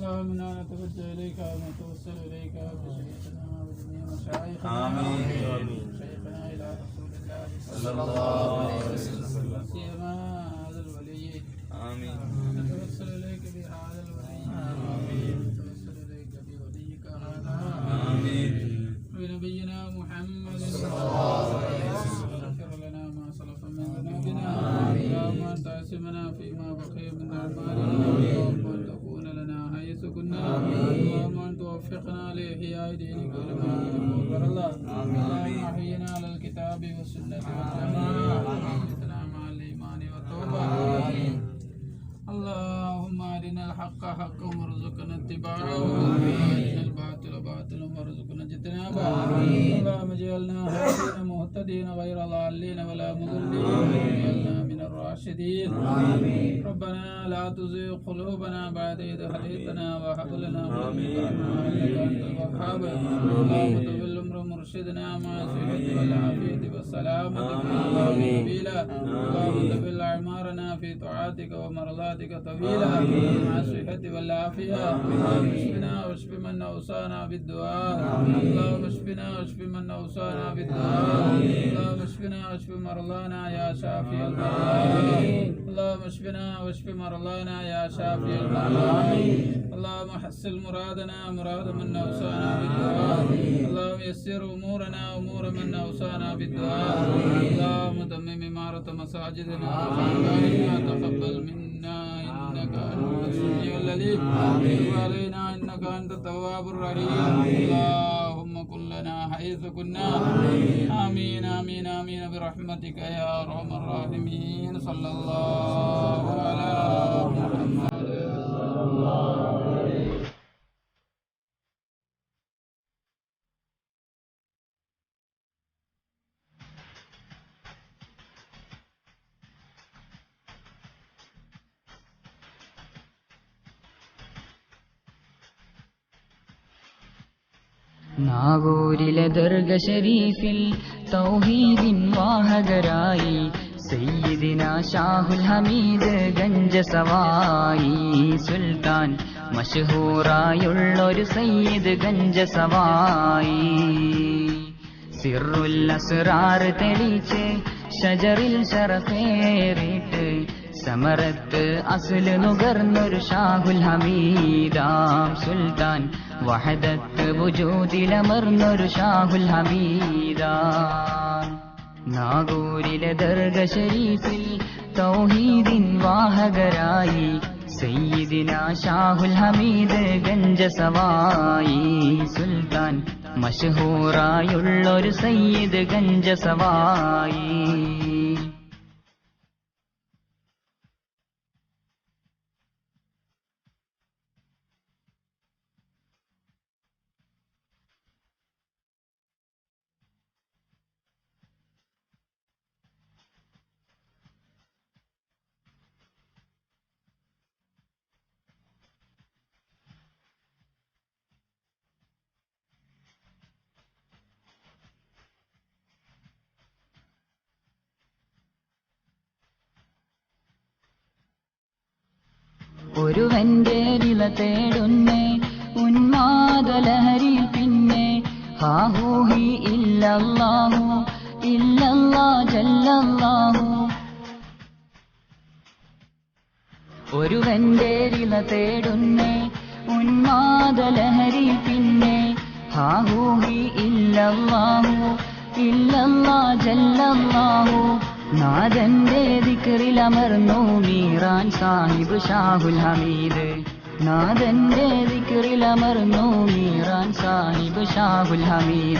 اللهم أنا نتوجه إليك ونتوسل إليك بشيخنا وجميع مشايخنا. آمين. شيخنا إلى رسول الله صلى الله عليه وسلم. سيما هذا الولي. آمين. نتوسل إليك بهذا الولي. نتوسل إليك بوليك هذا. آمين. بنبينا محمد صلى الله عليه وسلم. اغفر لنا ما سلف من ذنوبنا. اللهم ان تعصمنا فيما بقي من أعمالنا. اللهم اللهم ان توفقنا لاحياء دينك اكبر الله اللهم احينا على الكتاب والسنة والجماعة. وامتنا مع الإيمان والتوبة. اللهم أرنا الحق حقا وارزقنا اتباعه. وارنا الباطل باطلا وارزقنا اجتنابه. اللهم اجعلنا مهتدين غير ضالين ولا مضلين. الراشدين. ربنا لا تزغ قلوبنا بعد إذ هديتنا وهب لنا من لدنك إنك أنت الوهاب اللهم تول أمر مرشدنا مع الصحة والعافية والسلامة. سبيلا اللهم تول أعمارنا في طاعتك ومرضاتك طويلا. مع الصحة والعافية. اللهم اشفنا واشف من أوصانا بالدعاء. اللهم اشفنا واشف من أوصانا بالدعاء. اللهم اشفنا واشف مرضانا يا شافي المرضى اللهم اشفنا واشف مرضانا يا شافي المرضى. اللهم حسن مرادنا مراد من أوصانا بالدعاء. اللهم يسر أمورنا أمور من أوصانا بالدعاء. اللهم تمم إمارة مساجدنا. وخانقاهنا تقبل منا إنك أنت السميع العليم. وتب علينا إنك أنت التواب الرحيم. اللهم حيث كنا آمين آمين آمين. برحمتك يا أرحم الراحمين. صلى الله على محمد. നാഗൂരിലെ ദർഗ ഷരീഫിൽ തൗഹീദിൻ വാഹകരായി. സയ്യിദിന ഷാഹുൽ ഹമീദ് ഗഞ്ച സവായി സുൽത്താൻ മഷഹൂറായുള്ളൊരു സയ്യിദ് ഗഞ്ച സവായി സിറുൽ അസ്റാർ തെളിച്ച് ഷജറിൽ ശറഫേറിട്ട് സമരത്ത് അസുൽ നുകർന്നൊരു ഷാഹുൽ ഹമീദാം. സുൽത്താൻ വഹദത്ത് വുജൂദിലമർന്നൊരു ഷാഹുൽ ഹമീദ. നാഗൂരിലെ ദർഗ തൗഹീദിൻ വാഹകരായി. സയ്യിദിന ഷാഹുൽ ഹമീദ് ഗഞ്ച സവായി സുൽത്താൻ മഷഹൂറായുള്ളൊരു സയ്യിദ് ഗഞ്ച സവായി ഒരുവന്റെ വില തേടുന്നേ ഉന്മാദലഹരിയിൽ പിന്നെ ഹാഹൂഹി ഇല്ലല്ലാഹു ഇല്ലല്ലാ ജല്ലല്ലാഹു. ഒരുവന്റെ വില തേടുന്നേ ഉന്മാദലഹരിയിൽ പിന്നെ ഹാഹൂഹി ഇല്ലല്ലാഹു ഇല്ലല്ലാ ജല്ലല്ലാഹു. നാഥന്റെ ദിക്കറിൽ അമർന്നു മീറാൻ സാഹിബ് ഷാഹുൽ ഹമീദ്. നാഥന്റെ ദിക്കറിൽ അമർന്നു മീറാൻ സാഹിബ് ഷാഹുൽ ഹമീദ്.